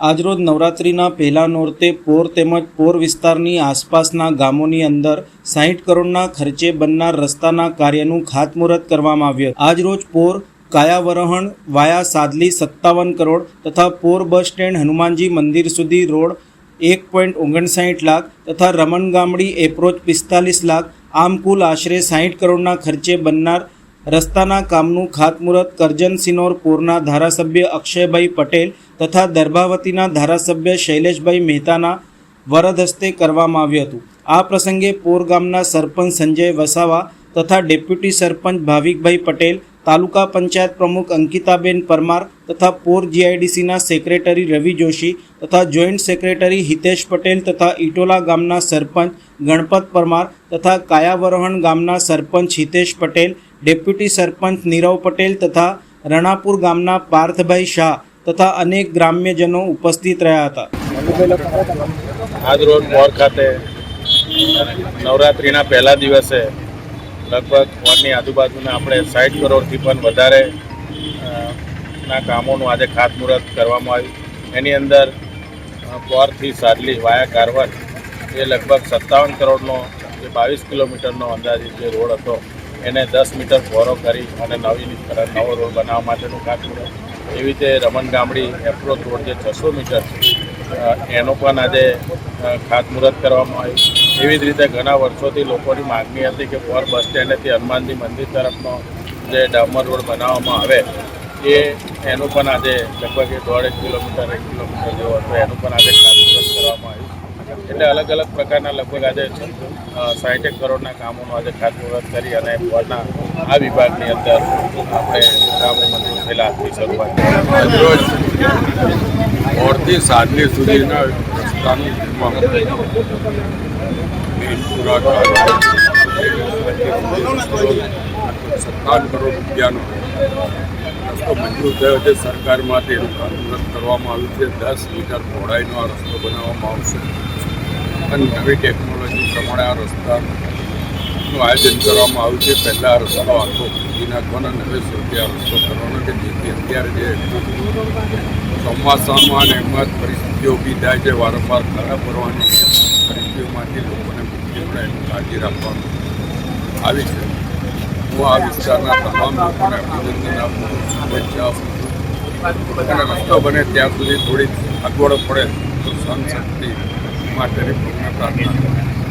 આજરોજ નવરાત્રિના પહેલા નોરતે પોર તેમજ પોર વિસ્તારની આસપાસના ગામોની અંદર સાહીઠ કરોડના ખર્ચે બનનાર રસ્તાના કાર્યનું ખાતમુહૂર્ત કરવામાં આવ્યું. આજરોજ પોર, કાયાવરહણ, વાયા સાદલી સત્તાવન કરોડ તથા પોર બસ સ્ટેન્ડ હનુમાનજી મંદિર સુધી રોડ એક પોઈન્ટ ઓગણસાઠ લાખ તથા રમણ ગામડી એપ્રોચ પિસ્તાલીસ લાખ આમ કુલ આશરે સાહીઠ કરોડના ખર્ચે બનનાર રસ્તાના કામનું ખાતમુહૂર્ત કરજન સિનોર પોરના ધારાસભ્ય અક્ષયભાઈ પટેલ તથા દર્ભાવતીના ધારાસભ્ય શૈલેષભાઈ મહેતાના વરદ હસ્તે કરવામાં આવ્યું હતું. આ પ્રસંગે પોર ગામના સરપંચ સંજય વસાવા તથા ડેપ્યુટી સરપંચ ભાવિકભાઈ પટેલ, તાલુકા પંચાયત પ્રમુખ અંકિતાબેન પરમાર તથા પોર જીઆઈડીસીના સેક્રેટરી રવિ જોશી તથા જોઈન્ટ સેક્રેટરી હિતેશ પટેલ તથા ઇટોલા ગામના સરપંચ ગણપત પરમાર તથા કાયાવરોહણ ગામના સરપંચ હિતેશ પટેલ, ડેપ્યુટી સરપંચ નીરવ પટેલ તથા રણાપુર ગામના પાર્થભાઈ શાહ તથા અનેક ગ્રામ્યજનો ઉપસ્થિત રહ્યા હતા. આજ રોજ મોર ખાતે નવરાત્રિના પહેલા દિવસે લગભગ મોરની આજુબાજુના આપણે સાઠ કરોડથી પણ વધારે ના કામોનું આજે ખાતમુહૂર્ત કરવામાં આવ્યું. એની અંદર પોરથી સાદલી વાયા કારવર એ લગભગ સત્તાવન કરોડનો જે બાવીસ કિલોમીટરનો અંદાજિત જે રોડ હતો, એને દસ મીટર પહોળો કરી અને નવીનીકરણ, નવો રોડ બનાવવા માટેનું ખાતમુહૂર્ત એવી રીતે રમણ ગામડી એપ્રોચ રોડ જે છસો મીટર છે એનો પણ આજે ખાતમુહૂર્ત કરવામાં આવ્યું એવી જ રીતે ઘણા વર્ષોથી લોકોની માગણી હતી કે પોર બસ સ્ટેન્ડેથી હનુમાનજી મંદિર તરફનો જે ડામર રોડ બનાવવામાં આવે, એ, એનું પણ આજે લગભગ દોઢ કિલોમીટર, એક કિલોમીટર જેવો હતો, એનું પણ આજે ખાતમુહૂર્ત કરવામાં આવ્યું. એટલે અલગ અલગ પ્રકારના લગભગ આજે સાઠેક કરોડના કામોનું આજે ખાતમુહૂર્ત કરી અને પોરના આ વિભાગની અંદર આપણે કામો મંજૂર થયેલા આજથી શરૂઆત આજરોજ મોરથી સાડલી સુધીના રસ્તાનું સત્તાવન કરોડ રૂપિયાનો રસ્તો મંજૂર થયો છે. સરકારમાંથી એનું ખાતમુહૂર્ત કરવામાં આવ્યું છે. દસ મીટર પહોળાઈનો આ રસ્તો બનાવવામાં આવશે. અને નવી ટેકનોલોજી પ્રમાણે આ રસ્તાનું આયોજન કરવામાં આવ્યું છે. પહેલાં આ રસ્તો આખો ખોદી નાખવાનો અને હવે સુધી આ રસ્તો કરવાનો કે જેથી અત્યારે જે ચોમાસામાં અને એમાં પરિસ્થિતિઓ ઊભી થાય છે, વારંવાર ખરાબ કરવાની પરિસ્થિતિઓમાંથી લોકોને મુક્તિ મળે કાળજી રાખવાનું આવી છે. હું આ વિસ્તારના તમામ લોકોને અભિનંદન આપું શુભેચ્છા આપું અને રસ્તો બને ત્યાં સુધી થોડી અગવડો પડે તો સહનશક્તિ માટેની પૂર્ણ પ્રાર્થના કરું છું